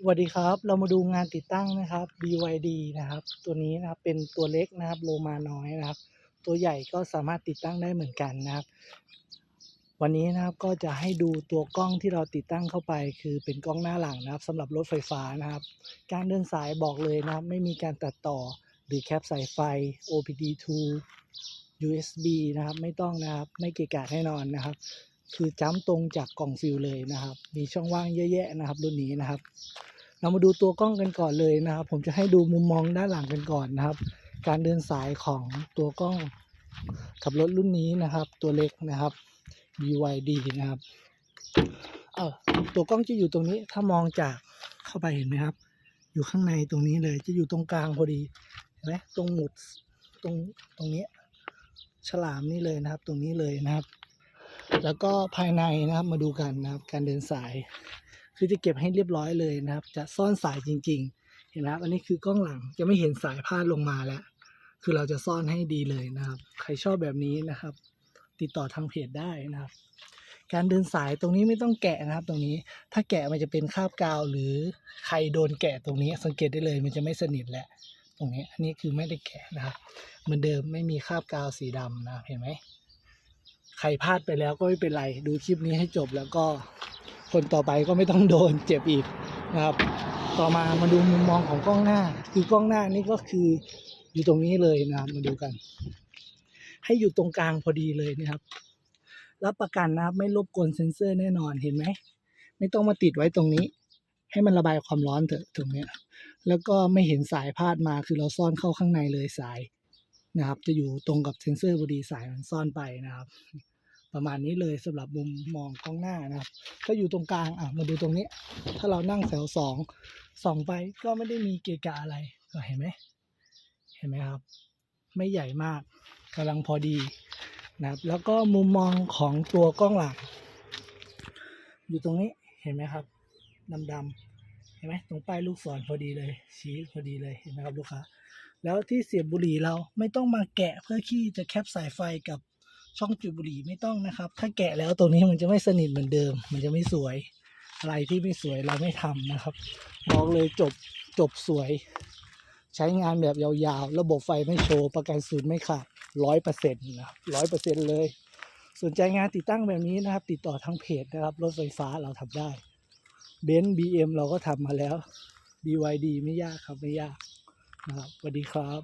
สวัสดีครับ เรามาดูงานติดตั้งนะครับ BYD นะครับ ตัวนี้นะครับเป็นตัวเล็กนะครับโลมาน้อยนะครับ ตัวใหญ่ก็สามารถติดตั้งได้เหมือนกันนะครับ วันนี้นะครับก็จะให้ดูตัวกล้องที่เราติดตั้งเข้าไป คือเป็นกล้องหน้าหลังนะครับสำหรับรถไฟฟ้านะครับ การเดินสายบอกเลยนะครับ ไม่มีการตัดต่อหรือแคปสายไฟ OPD2 USB นะครับ ไม่ต้องนะครับ ไม่เกะกะแน่นอนนะครับ คือจ้ำตรงจากกล่องฟิลเลยนะครับ มีช่องว่างเยอะแยะนะครับรุ่นนี้นะครับ เรามาดูตัวกล้องกันก่อนเลยนะครับ ผมจะให้ดูมุมมองด้านหลังกันก่อนนะครับ การเดินสายของตัวกล้องกับรถรุ่นนี้นะครับ ตัวเล็กนะครับ BYD นะครับเออตัวกล้องจะอยู่ตรงนี้ถ้ามองจากเข้าไปเห็นไหมครับ อยู่ข้างในตรงนี้เลยจะอยู่ตรงกลางพอดีเห็นไหมตรงหมุดตรงตรงนี้ ฉลามนี่เลยนะครับ ตรงนี้เลยนะครับ แล้วก็ภายในนะครับมาดูกันนะครับ การเดินสาย คือจะเก็บให้เรียบร้อยเลยนะครับ จะซ่อนสายจริง ๆ เห็นไหมอันนี้คือกล้องหลังจะไม่เห็นสายพาดลงมาแล้ว คือเราจะซ่อนให้ดีเลยนะครับ ใครชอบแบบนี้นะครับ ติดต่อทางเพจได้นะครับ การเดินสายตรงนี้ไม่ต้องแกะนะครับ ตรงนี้ถ้าแกะมันจะเป็นคราบกาว หรือใครโดนแกะตรงนี้ สังเกตได้เลยมันจะไม่สนิทแหละตรงนี้อันนี้คือไม่ได้แกะนะครับเหมือนเดิมไม่มีคราบกาวสีดำนะเห็นไหม ใครพลาดไปแล้วก็ไม่เป็นไร ดูคลิปนี้ให้จบแล้วก็คนต่อไปก็ไม่ต้องโดนเจ็บอีกนะครับ ต่อมามาดูมุมมองของกล้องหน้า คือกล้องหน้านี่ก็คืออยู่ตรงนี้เลยนะครับมาดูกัน ให้อยู่ตรงกลางพอดีเลยนะครับ รับประกันนะครับไม่รบกวนเซ็นเซอร์แน่นอนเห็นไหมไม่ต้องมาติดไว้ตรงนี้ ให้มันระบายความร้อนเถอะตรงเนี้ยแล้วก็ไม่เห็นสายพาดมาคือเราซ่อนเข้าข้างในเลยสาย นะครับ จะอยู่ตรงกับเซ็นเซอร์พอดีสายมันซ่อนไปนะครับ ประมาณนี้เลยสำหรับมุมมองกล้องหน้านะครับก็อยู่ตรงกลางอะมาดูตรงนี้ ถ้าเรานั่งแถวสองส่องไปก็ไม่ได้มีเกะกะอะไรก็เห็นไหมเห็นไหมครับ ไม่ใหญ่มากกำลังพอดีนะครับ แล้วก็มุมมองของตัวกล้องหลัง อยู่ตรงนี้เห็นไหมครับดำๆเห็นไหมตรงป้ายลูกศรพอดีเลย ชี้พอดีเลยเห็นไหมครับลูกค้า แล้วที่เสียบบุหรี่เราไม่ต้องมาแกะเพื่อที่จะแคปสายไฟกับช่องจุดบุหรี่ไม่ต้องนะครับ ถ้าแกะแล้วตรงนี้มันจะไม่สนิทเหมือนเดิม มันจะไม่สวย อะไรที่ไม่สวยเราไม่ทำนะครับบอกเลยจบจบสวย ใช้งานแบบยาวๆ ระบบไฟไม่โชว์ประกันศูนย์ไม่ขาดร้อยเปอร์เซ็นต์นะร้อยเปอร์เซ็นต์เลย สนใจงานติดตั้งแบบนี้นะครับ ติดต่อทางเพจนะครับ รถไฟฟ้าเราทำได้เบนซ์บีเอ็มเราก็ทำมาแล้ว BYD ไม่ยากครับไม่ยาก นะครับสวัสดีครับ